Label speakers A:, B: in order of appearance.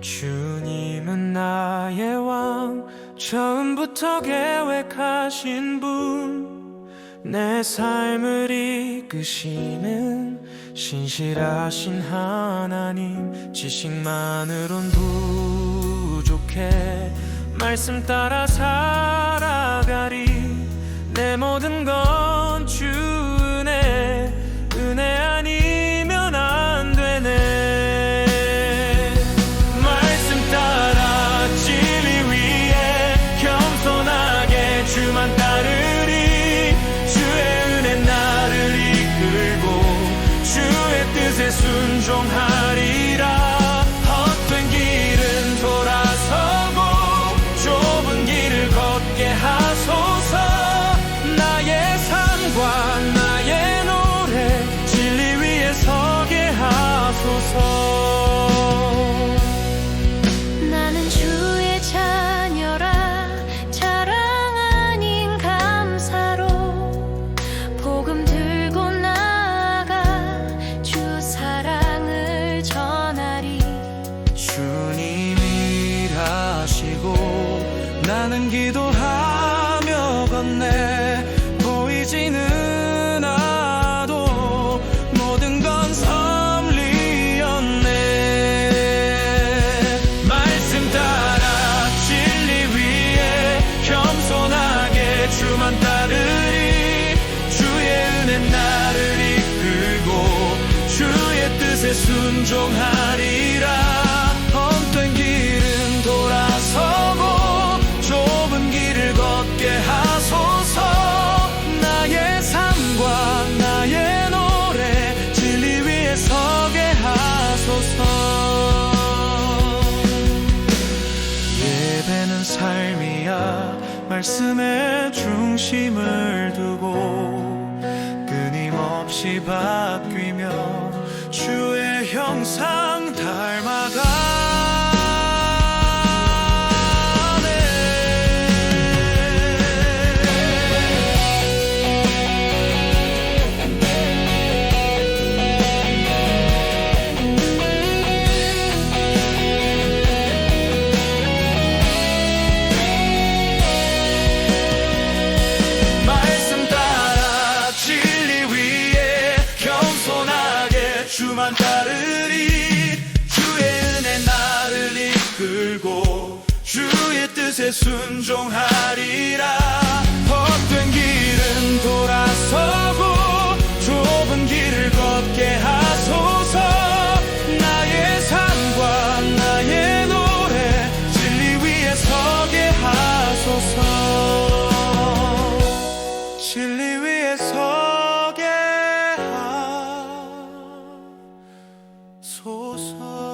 A: 주님은 나의 왕 처음부터 계획하신 분 내 삶을 이끄시는 신실하신 하나님 지식만으론 부족해. 말씀 따라 살아가리. 내 모든 건 삶 뜻에 순종하리라. 헛된 길은 돌아서고 좁은 길을 걷게 하소서. 나의 삶과 나의 노래 진리 위에 서게 하소서. 예배는 삶이야. 말씀에 중심을 두고 끊임없이 바뀌며 주의 형상 닮아가 이끌고 주의 뜻에 순종하리라. 헛된 길은 돌아서고 좁은 길을 걷게 하소서. 나의 삶과 나의 노래 진리 위에 서게 하소서. 진리 위에 서게 하소서.